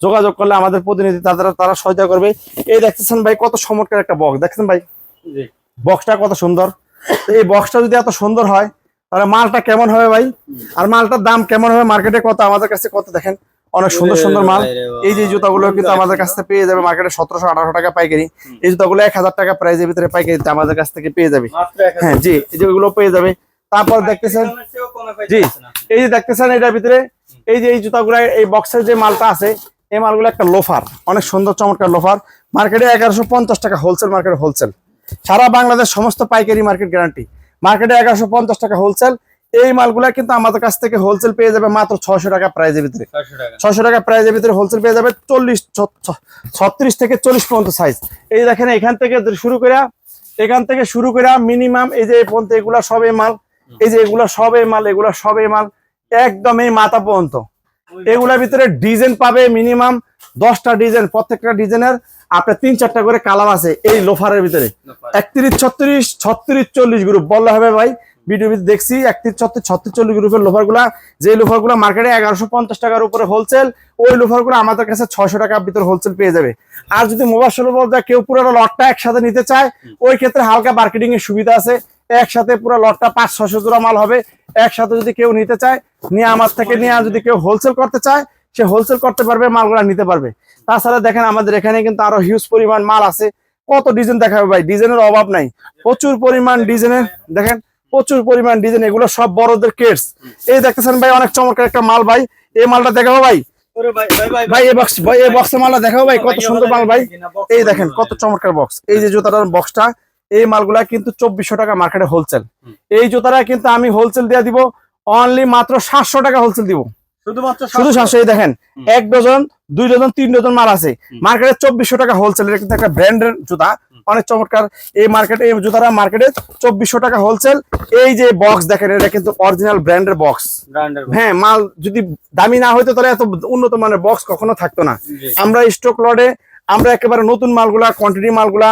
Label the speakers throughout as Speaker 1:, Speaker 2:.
Speaker 1: যোগাযোগ করলে আমাদের প্রতিনিধি তারা তারা সহায়তা করবে। এই দেখতেছেন ভাই কত চমৎকার একটা বক্স দেখছেন ভাই? বক্সটা কত সুন্দর। এই বক্সটা যদি এত সুন্দর হয় তাহলে মালটা কেমন হবে ভাই? আর মালটার দাম কেমন হবে? মার্কেটে কত? আমাদের কাছে কত? দেখেন অনেক সুন্দর সুন্দর মাল। এই যে জুতাগুলো কিন্তু আমাদের কাছ থেকে পেয়ে যাবে মার্কেটে সতেরোশো আঠারোশো টাকা পাইকারি। এই জুতাগুলো এক হাজার টাকা প্রাইজের ভিতরে পাইকারিতে আমাদের কাছ থেকে পেয়ে যাবে। হ্যাঁ জি এই যেগুলো পেয়ে যাবে। তারপর দেখতেছেন জি এই যে দেখতেছেন এটার ভিতরে। এই যে এই জুতাগুলো এই বক্সের যে মালটা আছে এই মালগুলো একটা লোফার অনেক সুন্দর চমৎকার লোফার। মার্কেটে এগারোশো পঞ্চাশ টাকা হোলসেল মার্কেটে হোলসেল সারা বাংলাদেশ সমস্ত পাইকারি মার্কেট গ্যারান্টি মার্কেটে এগারোশো পঞ্চাশ টাকা হোলসেল এই মালগুলা কিন্তু আমাদের কাছ থেকে হোলসেল পেয়ে যাবে মাত্র ছয়শো টাকা প্রাইজের ভিতরে।
Speaker 2: ছয়শো টাকা।
Speaker 1: প্রাইজের ভিতরে হোলসেল পেয়ে যাবে চল্লিশ ছত্রিশ থেকে চল্লিশ পর্যন্ত সাইজ এই দেখেন এখান থেকে শুরু করে এখান থেকে শুরু করে মিনিমাম এই যে এই পর্যন্ত এগুলা সব মাল। এই যে এগুলা সব মাল এগুলা সব মাল। একদম এই মাথা পর্যন্ত। এগুলার ভিতরে ডিজাইন পাবে মিনিমাম দশটা ডিজাইন প্রত্যেকটা ডিজাইনের আপনার তিন চারটা করে কালার আছে এই লোফারের ভিতরে। একত্রিশ ছত্রিশ ছত্রিশ চল্লিশ গ্রুপ বললে হবে ভাই ভিডিও ভিতরে দেখছি একত্রিশ ছত্রিশ ছত্রিশ চল্লিশ গ্রুপের লোফারগুলা যে লোফারগুলা মার্কেটে এগারোশো পঞ্চাশ টাকার উপরে হোলসেল ওই লোফারগুলো আমাদের কাছে ছয়শো টাকার ভিতরে হোলসেল পেয়ে যাবে। আর যদি মোবাইল ষোলো কেউ পুরো লটটা একসাথে নিতে চায় ওই ক্ষেত্রে হালকা মার্কেটিং এর সুবিধা আছে। একসাথে পুরো লটটা পাঁচ ছশো জোড়া মাল হবে। একসাথে যদি কেউ নিতে চায় নিয়ে আমার থেকে নিয়ে যদি কেউ হোলসেল করতে চায় সে হোলসেল করতে পারবে মালগুলা নিতে পারবে। তাছাড়া দেখেন আমাদের এখানে কিন্তু আরও হিউজ পরিমাণ মাল আছে। কত ডিজাইন দেখাবে ভাই? ডিজাইনের অভাব নাই। প্রচুর পরিমাণ ডিজাইনের দেখেন প্রচুর পরিমাণ ডিজাইন এগুলো সব বড়দের কেটস এই দেখতেছেন ভাই অনেক চমৎকার একটা মাল ভাই। এই মালটা দেখাবো ভাই? ভাই এই বক্স ভাই এই বক্সের মালটা দেখাবো ভাই কত সুন্দর মাল ভাই এই দেখেন কত চমৎকার বক্স এই যে জুতাটার বক্সটা এই মালগুলা কিন্তু চব্বিশশো টাকা মার্কেটে হোলসেল এই জুতাটা কিন্তু আমি হোলসেল দিয়ে দিব অনলি মাত্র সাতশো টাকা হোলসেল দিব। শুধু সাতশো দেখেন এক ডজন দুই ডজন তিন ডজন মাল আছে। মার্কেটে চব্বিশশো টাকা হোলসেল এটা কিন্তু একটা ব্র্যান্ডের জুতা। অনেক চমৎকার এই মার্কেটে এই জুতাটা মার্কেটে চব্বিশশো টাকা হোলসেল এই যে বক্স দেখেন এটা কিন্তু অরিজিনাল ব্র্যান্ডের বক্স হ্যাঁ মাল যদি দামি না হইতো তাহলে এত উন্নত মানের বক্স কখনো থাকতো না। আমরা স্টক লডে আমরা একেবারে নতুন মালগুলা কোয়ান্টিটি মালগুলা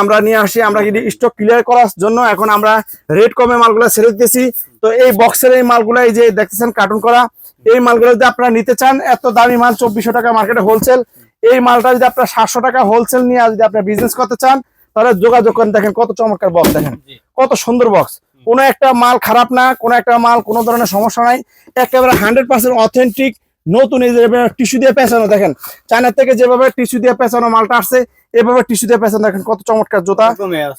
Speaker 1: আমরা নিয়ে আসি আমরা কিন্তু স্টক ক্লিয়ার করার জন্য এখন আমরা রেট কমে মালগুলা ছেড়ে দিতেছি। তো এই বক্সের এই মালগুলা এই যে দেখতেছেন কার্টুন করা এই মালগুলো যদি আপনারা নিতে চান এত দামি মাল চব্বিশশো টাকা মার্কেটে হোলসেল এই মালটা যদি আপনার সাতশো টাকা হোলসেল নিয়ে যদি আপনার বিজনেস করতে চান তাহলে যোগাযোগ করেন দেখেন কত চমৎকার বক্স দেখেন। কত সুন্দর বক্স কোনো একটা মাল খারাপ না কোনো একটা মাল কোনো ধরনের সমস্যা নাই। একেবারে হান্ড্রেড পার্সেন্ট অথেন্টিক নতুন এই যে টিস্যু দিয়ে পেঁচানো দেখেন চায়না থেকে যেভাবে টিস্যু দিয়ে পেঁচানো মালটা আসছে এভাবে টিস্যু দিয়ে পেঁচানো দেখেন কত চমৎকার জুতা।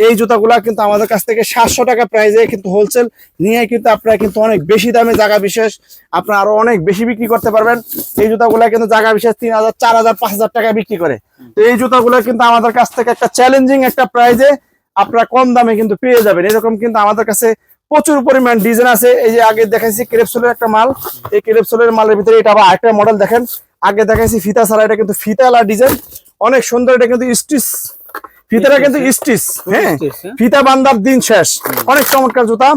Speaker 1: এই জুতাগুলা কিন্তু আমাদের কাছ থেকে সাতশো টাকা প্রাইজে কিন্তু হোলসেল নিয়ে কিন্তু আপনারা কিন্তু অনেক বেশি দামে জায়গা বিশেষ আপনারা আরও অনেক বেশি বিক্রি করতে পারবেন। এই জুতাগুলা কিন্তু জায়গা বিশেষ তিন হাজার চার হাজার পাঁচ হাজার টাকা বিক্রি করে। তো এই জুতাগুলা কিন্তু আমাদের কাছ থেকে একটা চ্যালেঞ্জিং একটা প্রাইজে আপনারা কম দামে কিন্তু পেয়ে যাবেন। এরকম কিন্তু আমাদের কাছে প্রচুর পরিমাণ ডিজাইন আছে। এই যে আগে দেখাইছি ক্রেপসোলের একটা মাল। এই ক্রেপসোলের মালের ভিতরে এটা আবার আরেকটা মডেল দেখেন। আগে দেখাইছি ফিতা ছাড়া এটা কিন্তু ফিতা ডিজাইন অনেক সুন্দর এটা কিন্তু স্টিচ ফিতাটা কিন্তু স্টিচ হ্যাঁ?
Speaker 2: হ্যাঁ?
Speaker 1: ফিতা বান্দার দিন শেষ। অনেক চমৎকার জুতা।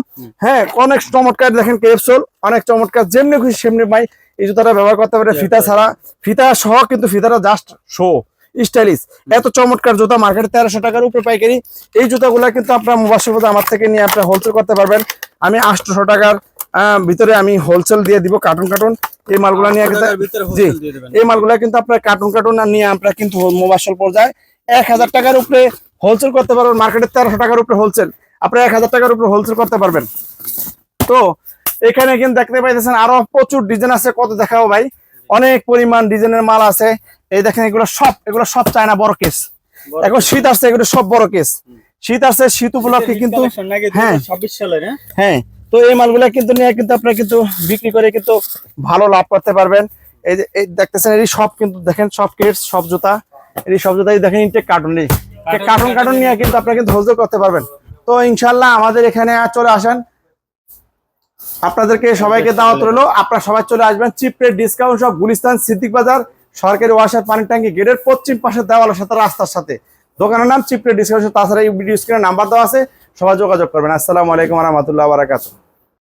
Speaker 1: হ্যাঁ অনেক চমৎকার দেখেন ক্রেপসোল অনেক চমৎকার যেমনি খুশি সেমনি ভাই এই জুতাটা ব্যবহার করতে পারে ফিতা ছাড়া। ফিতা সহ কিন্তু ফিতাটা জাস্ট শো স্টাইলিশ। এত চমৎকার জুতা মার্কেটে তেরোশো টাকার উপরে পাইকারি। এই জুতাগুলো কিন্তু আপনার মোবাইল আমার থেকে নিয়ে আপনার হোলসেল করতে পারবেন। আমি আটশোশো টাকার ভিতরে আমি হোলসেল দিয়ে দিব কার্টুন কার্টুন এই মালগুলো নিয়ে জি। এই মালগুলা কিন্তু আপনার কার্টুন কার্টুন নিয়ে আপনার কিন্তু মোবাইল পর্যায়ে এক হাজার টাকার উপরে হোলসেল করতে পারবেন মার্কেটে তেরোশো টাকার উপরে হোলসেল আপনার এক হাজার টাকার উপরে হোলসেল করতে পারবেন। তো এখানে কিন্তু দেখতে পাইতেছেন আরও প্রচুর ডিজাইন আছে কত দেখাবো ভাই? অনেক পরিমাণ ডিজাইনের মাল আছে। এই দেখেন এগুলো সব এগুলো সব চায়না বড় কেস। এখন শীত আসছে এগুলো সব বড় কেস। শীত আসছে শীত উপলক্ষে কিন্তু হ্যাঁ।
Speaker 2: 2026 সালের হ্যাঁ?
Speaker 1: তো এই মালগুলা কিন্তু নিয়ে কিন্তু আপনারা কিন্তু বিক্রি করে কিন্তু ভালো লাভ করতে পারবেন। এই যে এই দেখতেছেন এই সব কিন্তু দেখেন সব কেটস সব জুতা। এই সব জুতাই দেখেন ইনটেক কার্টুন নেই কার্টুন কার্টুন নিয়ে। কিন্তু আপনারা কিন্তু হোলসেল করতে পারবেন। তো ইনশাল্লাহ আমাদের এখানে চলে আসেন। আপনাদেরকে সবাইকে দাওয়াত রইল। আপনারা সবাই চলে আসবেন চিপ রেট ডিসকাউন্ট সব গুলিস্তান সিদ্দিক বাজার সরকারি ওয়াসার পানি ট্যাঙ্কি গেটের পশ্চিম পাশে দেওয়ালের সাথে রাস্তার সাথে। দোকানের নাম চিপ রেট ডিসকাউন্ট তাছাড়া এই ভিডিও স্ক্রিনে নাম্বার দেওয়া আছে। সবাই যোগাযোগ করবেন। আসসালামু আলাইকুম রহমতুল্লাহ বারাকাতুহ।